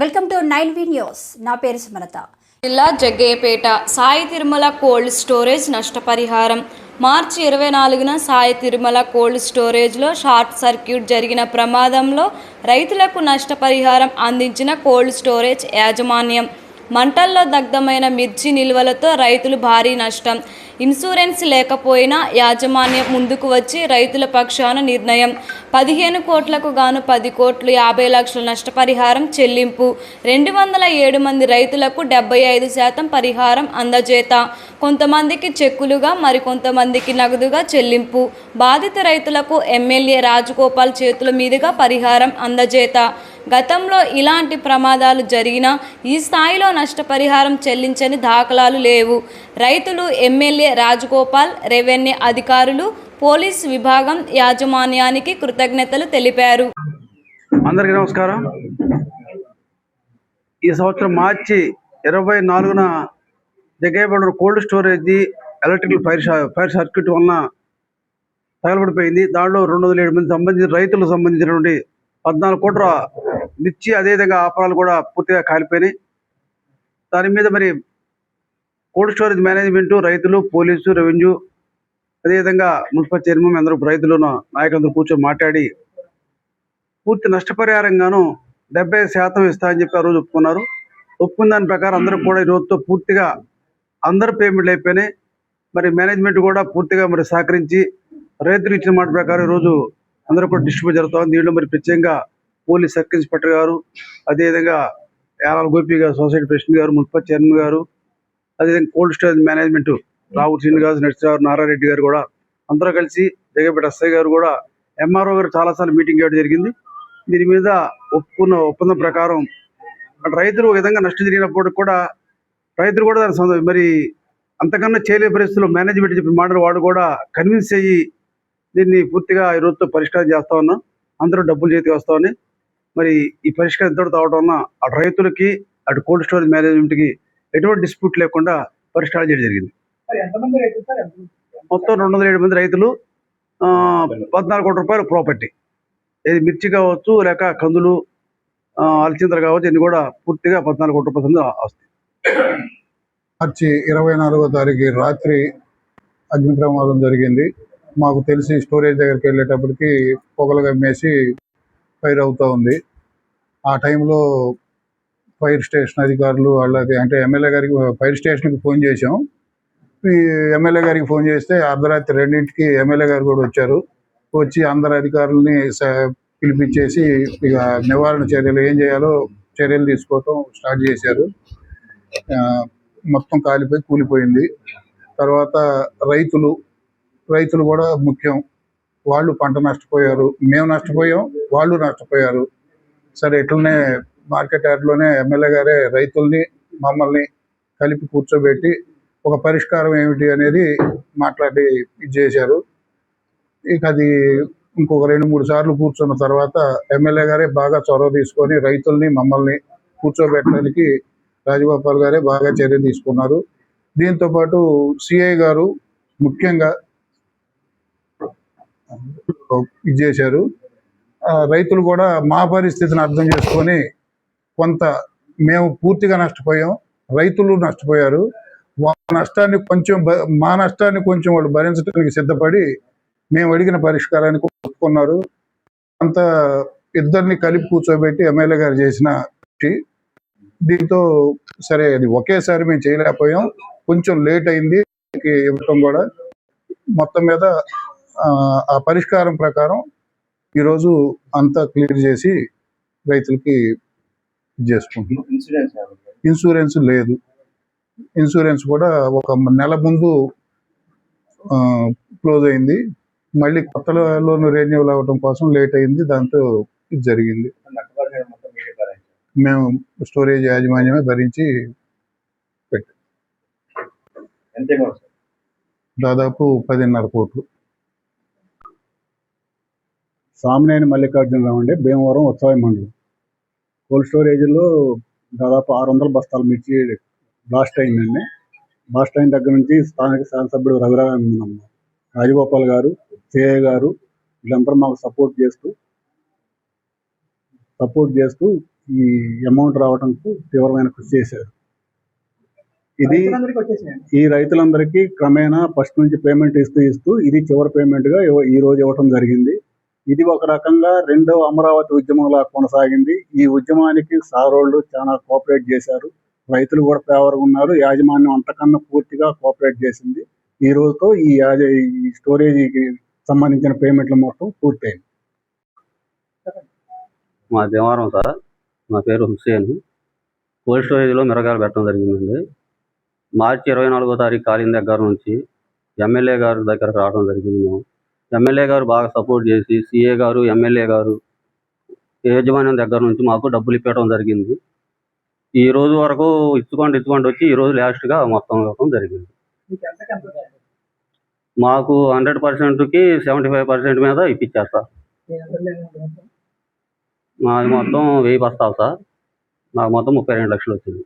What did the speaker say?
Welcome to nine V news. నా పేరు సుమలత. జిల్లా జగ్గయ్యపేట సాయి తిరుమల కోల్డ్ స్టోరేజ్ నష్టపరిహారం. మార్చి ఇరవై నాలుగున సాయి తిరుమల కోల్డ్ స్టోరేజ్లో షార్ట్ సర్క్యూట్ జరిగిన ప్రమాదంలో రైతులకు నష్టపరిహారం అందించిన కోల్డ్ స్టోరేజ్ యాజమాన్యం. మంటల్లో దగ్ధమైన మిర్చి నిల్వలతో రైతులు భారీ నష్టం. ఇన్సూరెన్స్ లేకపోయినా యాజమాన్యం ముందుకు వచ్చి రైతుల పక్షాన నిర్ణయం. పదిహేను కోట్లకు గాను పది కోట్లు యాభై లక్షల నష్టపరిహారం చెల్లింపు. రెండు వందల ఏడు మంది రైతులకు డెబ్బై ఐదు శాతం పరిహారం అందజేత. కొంతమందికి చెక్కులుగా మరికొంతమందికి నగదుగా చెల్లింపు. బాధిత రైతులకు ఎమ్మెల్యే రాజగోపాల్ చేతుల మీదుగా పరిహారం అందజేత. గతంలో ఇలాంటి ప్రమాదాలు జరిగినా ఈ స్థాయిలో నష్టపరిహారం చెల్లించని దాఖలాలు లేవు. రైతులు ఎమ్మెల్యే రాజగోపాల్ రెవెన్యూ అధికారులు పోలీస్ విభాగం యాజమాన్యానికి కృతజ్ఞతలు తెలిపారు. అందరికీ నమస్కారం. ఈ సంవత్సరం మార్చి ఇరవై నాలుగున జగేపడ cold storage electrical fire fire circuit వలన తగలబడిపోయింది. దాంట్లో రెండు వందల ఏడు మంది సంబంధించిన రైతులకు సంబంధించినటువంటి పద్నాలుగు కోట్ల నిచ్చి అదేవిధంగా ఆపరాలు కూడా పూర్తిగా కాలిపోయినాయి. దాని మీద మరి కోల్డ్ స్టోరేజ్ మేనేజ్మెంట్ రైతులు పోలీసు రెవెన్యూ అదేవిధంగా మున్సిపల్ చైర్మన్ అందరూ రైతులు నాయకులందరూ కూర్చొని మాట్లాడి పూర్తి నష్టపరిహారంగాను డెబ్బై శాతం ఇస్తా అని చెప్పి ఆ రోజు ఒప్పుకున్నారు. ఒప్పుకున్న దాని ప్రకారం అందరూ కూడా ఈ రోజుతో పూర్తిగా అందరు పేమెంట్లు అయిపోయినాయి. మరి మేనేజ్మెంట్ కూడా పూర్తిగా మరి సహకరించి రైతులు ఇచ్చిన మాట ప్రకారం ఈరోజు అందరూ కూడా డిస్ట్రిబ్యూట్ జరుగుతుంది దీంట్లో మరి ప్రత్యేకంగా పోలీస్ సర్కిల్ ఇన్స్పెక్టర్ గారు అదేవిధంగా యాలాల గోపి గారు సొసైటీ ప్రెసిడెంట్ గారు మున్సిపల్ చైర్మన్ గారు అదేవిధంగా cold storage management Rahul Srinivas Narasimharao Narareddy గారు కూడా అందరూ కలిసి జగపేట ఎస్ఐ గారు కూడా ఎంఆర్ఓ గారు చాలాసార్లు మీటింగ్ చేయడం జరిగింది. దీని మీద ఒప్పుకున్న ఒప్పందం ప్రకారం రైతులు ఒక విధంగా నష్టం జరిగినప్పుడు కూడా రైతులు కూడా దాని మరి అంతకన్నా చేయలేని పరిస్థితుల్లో మేనేజ్మెంట్ చెప్పిన మాటలు వాడు కూడా కన్విన్స్ అయ్యి దీన్ని పూర్తిగా ఈ రోజుతో పరిష్కారం చేస్తా ఉన్నాం. అందరూ డబ్బులు చేతికి వస్తా ఉన్నాయి. మరి ఈ పరిష్కారం ఎంతటితో అవడం వలన అటు రైతులకి అటు కోల్డ్ స్టోరేజ్ మేనేజ్మెంట్కి ఎటువంటి డిస్ప్యూట్ లేకుండా పరిష్కారం చేయడం జరిగింది. మొత్తం రెండు వందల ఏడు మంది రైతులు ఆ, పద్నాలుగు కోట్ల రూపాయలు ప్రాపర్టీ. ఇది మిర్చి కావచ్చు లేక కందులు ఆ, అలచింతలు కావచ్చు ఇన్ని కూడా పూర్తిగా పద్నాలుగు కోట్ల రూపాయలు వస్తాయి. మార్చి ఇరవై నాలుగో తారీఖు రాత్రి అగ్ని ప్రమాదం జరిగింది. మాకు తెలిసి స్టోరేజ్ దగ్గరికి వెళ్ళేటప్పటికి పొగలు కమ్మేసి ఫైర్ అవుతూ ఉంది. ఆ టైంలో ఫైర్ స్టేషన్ అధికారులు వాళ్ళకి అంటే ఎమ్మెల్యే గారికి ఫైర్ స్టేషన్కి ఫోన్ చేసాం ఈ ఎమ్మెల్యే గారికి ఫోన్ చేస్తే అర్ధరాత్రి రెండింటికి ఎమ్మెల్యే గారు కూడా వచ్చారు. వచ్చి అందరు అధికారులని పిలిపించేసి ఇక నివారణ చర్యలు ఏం చేయాలో చర్యలు తీసుకోవటం స్టార్ట్ చేశారు. మొత్తం కాలిపోయి కూలిపోయింది. తర్వాత రైతులు రైతులు కూడా ముఖ్యం. వాళ్ళు పంట నష్టపోయారు మేము నష్టపోయాం వాళ్ళు నష్టపోయారు. సరే ఇట్లనే మార్కెట్ యార్డ్లోనే ఎమ్మెల్యే గారే రైతుల్ని మమ్మల్ని కలిపి కూర్చోబెట్టి ఒక పరిష్కారం ఏమిటి అనేది మాట్లాడి ఇది చేశారు. ఇక అది ఇంకొక రెండు మూడు సార్లు కూర్చున్న తర్వాత ఎమ్మెల్యే గారే బాగా చొరవ తీసుకొని రైతుల్ని మమ్మల్ని కూర్చోబెట్టడానికి రాజగోపాల్ గారే బాగా చర్య తీసుకున్నారు. దీంతో పాటు సిఐ గారు ముఖ్యంగా ఇది చేశారు. ఆ, రైతులు కూడా మా పరిస్థితిని అర్థం చేసుకొని కొంత మేము పూర్తిగా నష్టపోయాం. రైతులు నష్టపోయారు. వాళ్ళ నష్టాన్ని కొంచెం మా నష్టాన్ని కొంచెం వాళ్ళు భరించడానికి సిద్ధపడి మేము అడిగిన పరిష్కారానికి ఒప్పుకున్నారు. అంత ఇద్దరిని కలిపి కూర్చోబెట్టి ఎమ్మెల్యే గారు చేసిన దీంతో సరే అది ఒకేసారి మేము చేయలేకపోయాం. కొంచెం లేట్ అయింది. ఇవ్వటం కూడా. మొత్తం మీద ఆ, ఆ పరిష్కారం ప్రకారం ఈరోజు అంతా క్లియర్ చేసి రైతులకి ఇది చేసుకుంటున్నాం. ఇన్సూరెన్స్ లేదు. ఇన్సూరెన్స్ కూడా ఒక నెల ముందు క్లోజ్ అయింది. మళ్ళీ కొత్త లోన్ రెన్యూవల్ అవ్వడం కోసం లేట్ అయింది. దాంతో ఇది జరిగింది. మేము స్టోరేజ్ యాజమాన్యమే భరించి పెట్టాం. దాదాపు పదిన్నర కోట్లు. సామినేని మల్లికార్జునరావు అండి భీమవరం ఉత్సవ మండలం. కోల్డ్ స్టోరేజ్లో దాదాపు ఆరు వందల బస్తాల మిర్చి బ్లాస్ట్ అయిందండి. బ్లాస్ట్ అయిన దగ్గర నుంచి స్థానిక శాసనసభ్యుడు రఘురామ రాజగోపాల్ గారు సిఐ గారు వీళ్ళందరూ మాకు సపోర్ట్ చేస్తూ సపోర్ట్ చేస్తూ ఈ అమౌంట్ రావడానికి తీవ్రమైన కృషి చేశారు. ఇది ఈ రైతులందరికీ క్రమేణా ఫస్ట్ నుంచి పేమెంట్ ఇస్తూ ఇస్తూ ఇది చివరి పేమెంట్గా ఇవ్వ- ఈ రోజు ఇవ్వటం జరిగింది. ఇది ఒక రకంగా రెండో అమరావతి ఉద్యమంలా కొనసాగింది. ఈ ఉద్యమానికి సారోళ్ళు చాలా కోఆపరేట్ చేశారు. రైతులు కూడా ఫేవర్గా ఉన్నారు. యాజమాన్యం అంతకన్నా పూర్తిగా కోఆపరేట్ చేసింది. ఈ రోజుతో ఈ యాజ ఈ స్టోరేజీకి సంబంధించిన పేమెంట్లు మొత్తం పూర్తయింది. మా దేవారం సార్ నా పేరు హుస్సేన్. కోల్డ్ స్టోరేజ్లో మిరగాయలు పెట్టడం జరిగిందండి. మార్చి ఇరవై నాలుగో తారీఖు కాలిన దగ్గర నుంచి ఎమ్మెల్యే గారి దగ్గరకు రావడం జరిగింది. మేము ఎమ్మెల్యే గారు బాగా సపోర్ట్ చేసి సిఏ గారు ఎమ్మెల్యే గారు యాజమాన్యం దగ్గర నుంచి మాకు డబ్బులు ఇప్పడం జరిగింది. ఈ రోజు వరకు ఇచ్చుకోండి ఇచ్చుకోండి వచ్చి ఈ రోజు లాస్ట్గా మొత్తం ఇవ్వడం జరిగింది. మాకు హండ్రెడ్ పర్సెంట్కి సెవెంటీ ఫైవ్ పర్సెంట్ మీద ఇప్పించారు సార్. మాది మొత్తం వెయ్యి బస్తాలు సార్. నాకు మొత్తం ముప్పై రెండు లక్షలు వచ్చింది.